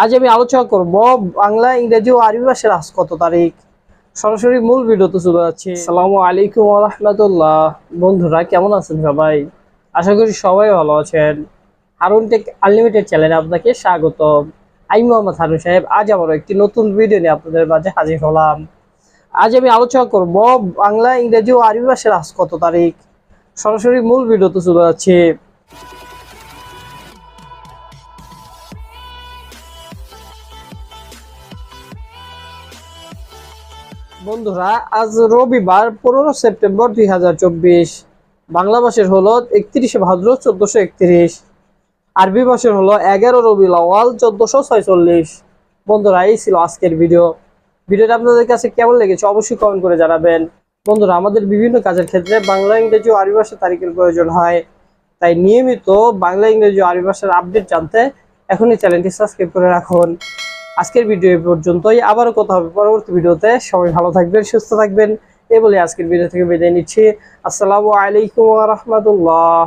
আজ আমি আলোচনা করব বাংলা, ইংরেজি ও আরবি ভাষার আজ কত তারিখ? সরাসরি মূল ভিডিওতে চলে যাচ্ছি। আসসালামু আলাইকুম রহমতুল্লাহ। বন্ধুরা, কেমন আছেন সবাই? আশা করি সবাই ভালো আছেন। হারুন টেক আনলিমিটেড চ্যানেলে আপনাকে স্বাগত আমি মোহাম্মদ হারুন সাহেব, আজ আবারও একটি নতুন ভিডিও নিয়ে আপনাদের মাঝে হাজির হলাম। আজ আমি আলোচনা করব বাংলা, ইংরেজি ও আরবি ভাষার আজ কত তারিখ? সরাসরি মূল ভিডিওতে চলে যাচ্ছি। বন্ধুরা, আজ রবিবার পনেরো সেপ্টেম্বর দুই হাজার চব্বিশ। বাংলা মাসের হলো একত্রিশে ভাদ্র চোদ্দশো একত্রিশ। আরবি মাসের হলো এগারো রবি লওয়াল চোদ্দশো ছয়চল্লিশ। বন্ধুরা, এই ছিল আজকের ভিডিও। ভিডিওটা আপনাদের কাছে কেমন লেগেছে অবশ্যই কমেন্ট করে জানাবেন। বন্ধুরা, আমাদের বিভিন্ন কাজের ক্ষেত্রে বাংলা, ইংরেজি ও আরবি ভাষার তারিখের প্রয়োজন হয়। তাই নিয়মিত বাংলা, ইংরেজি ও আরবি ভাষার আপডেট জানতে এখনই চ্যানেলটি সাবস্ক্রাইব করে রাখুন। আজকের ভিডিও এ পর্যন্তই। আবারও কথা হবে পরবর্তী ভিডিওতে। সবাই ভালো থাকবেন, সুস্থ থাকবেন। এ বলে আজকের ভিডিও থেকে বিদায় নিচ্ছি। আসসালামু আলাইকুম রহমতুল্লাহ।